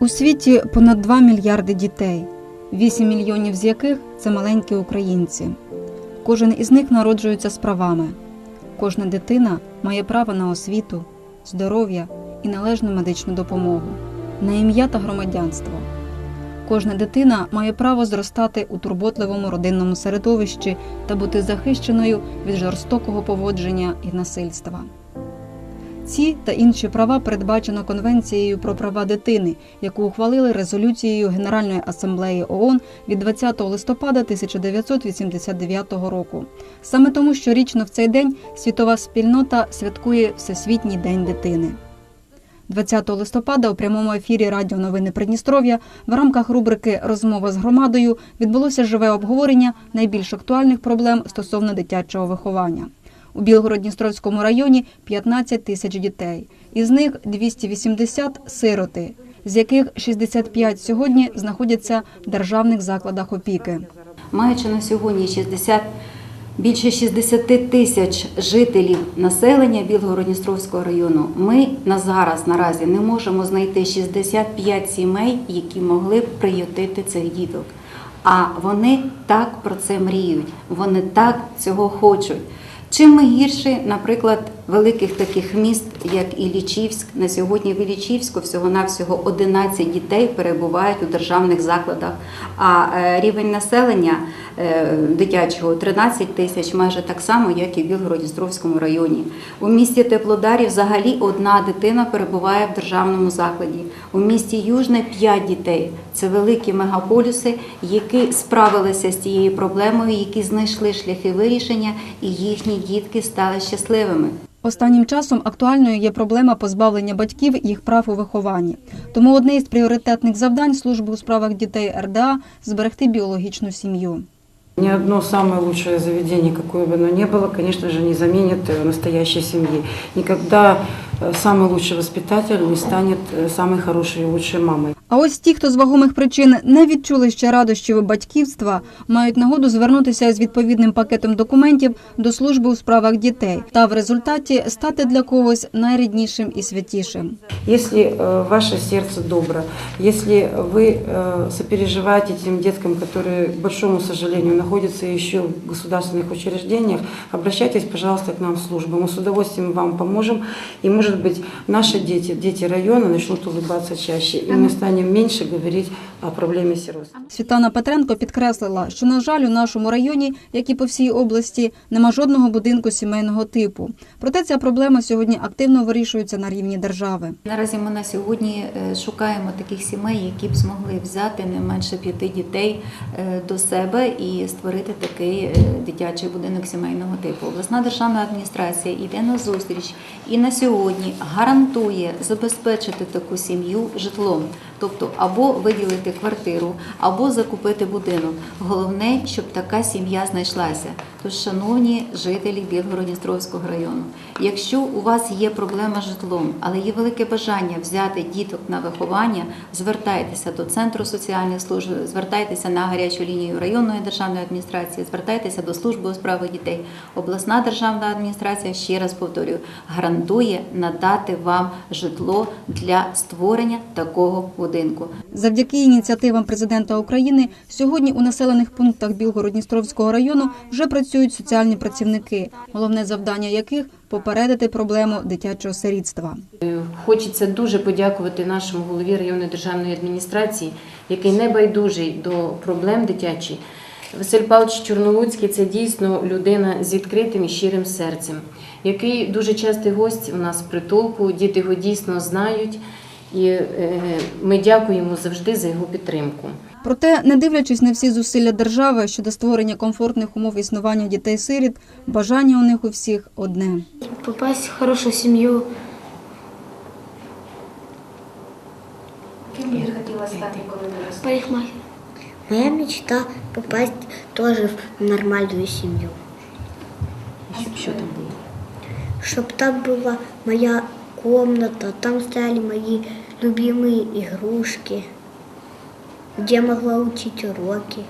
У світі понад 2 мільярди дітей, 8 мільйонів з яких це маленькі українці. Кожен із них народжується з правами. Кожна дитина має право на освіту, здоров'я і належну медичну допомогу, на ім'я та громадянство. Кожна дитина має право зростати у турботливому родинному середовищі та бути захищеною від жорстокого поводження і насильства. Ці та інші права передбачено Конвенцією про права дитини, яку ухвалили резолюцією Генеральної асамблеї ООН від 20 листопада 1989 року. Саме тому щорічно в цей день світова спільнота святкує Всесвітній день дитини. 20 листопада у прямому ефірі Радіо Новини Придністров'я в рамках рубрики Розмова з громадою відбулося живе обговорення найбільш актуальних проблем стосовно дитячого виховання. У Білгород-Дністровському районі 15 тисяч дітей, із них 280 – сироти, з яких 65 сьогодні знаходяться в державних закладах опіки. Маючи на сьогодні 60, більше 60 тисяч жителів населення Білгород-Дністровського району, ми на зараз наразі не можемо знайти 65 сімей, які могли б приютити цих діток. А вони так про це мріють, вони так цього хочуть. Чим ми гірші, наприклад, великих таких міст, як Іллічівськ, на сьогодні в Іллічівську всього-навсього 11 дітей перебувають у державних закладах, а е, рівень населення е, дитячого 13 тисяч, майже так само, як і в Білгород-Дністровському районі. У місті Теплодарі взагалі одна дитина перебуває в державному закладі. У місті Южне 5 дітей. Це великі мегаполіси, які справилися з цією проблемою, які знайшли шляхи вирішення, і їхні дітки стали щасливими. Останнім часом актуальною є проблема позбавлення батьків їх прав у вихованні. Тому одне із пріоритетних завдань служби у справах дітей РДА зберегти біологічну сім'ю. Ни одно самое лучшее заведение, какое бы оно ни было, конечно же, не заменит э, настоящей семьи. Никогда э, самый лучший воспитатель не станет э, самой хорошей и лучшей мамой. А ось ті, хто з вагомих причин не відчули ще радощів батьківства, мають нагоду звернутися з відповідним пакетом документів до служби у справах дітей та в результаті стати для когось найріднішим і святішим. Если э, ваше сердце добро, если вы э, сопереживаете тем деткам, которые, к большому сожалению, находятся еще в государственных учреждениях, обращайтесь, пожалуйста, к нам в службу. Мы с удовольствием вам поможем. И, может быть, наши дети, дети района начнут улыбаться чаще, и мы станем меньше говорить о проблеме сирот. Світлана Петренко підкреслила, що на жаль, у нашому районі, як і по всій області, нема жодного будинку сімейного типу. Проте ця проблема сьогодні активно вирішується на рівні держави. Наразі ми на сьогодні е, шукаємо таких сімей, які б змогли взяти не менше п'яти дітей е, до себе і створити такий е, дитячий будинок сімейного типу. Обласна державна адміністрація йде на зустріч і на сьогодні гарантує забезпечити таку сім'ю житлом, тобто або виділити квартиру, або закупити будинок. Головне, щоб така сім'я знайшлася. Тож, шановні жителі Білгород-Дністровського району, якщо у вас є проблема з житлом, але є велике бажання взяти діток на виховання, звертайтеся до центру соціальних служб, звертайтеся на гарячу лінію районної державної адміністрації, звертайтеся до служби у справах дітей. Обласна державна адміністрація, ще раз повторюю, гарантує надати вам житло для створення такого будинку. Завдяки ініціативам президента України сьогодні у населених пунктах Білгород-Дністровського району вже працюють соціальні працівники, головне завдання яких попередити проблему дитячого сирітства. Хочеться дуже подякувати нашому голові районної державної адміністрації, який не байдужий до проблем дитячих. Василь Павлович Чорнолуцький це дійсно людина з відкритим і щирим серцем, який дуже частий гость у нас в притулку. Діти його дійсно знають, і е, ми дякуємо завжди за його підтримку. Проте, не дивлячись на всі зусилля держави щодо створення комфортних умов існування дітей-сиріт, бажання у них у всіх одне. попасть в хорошую семью. Ким би хотіла стати, коли? Парикмахер. Моя мечта попасть тоже в нормальную семью. Що там було? Чтоб там была моя комната, там стояли мои любимые игрушки, где могла учить уроки.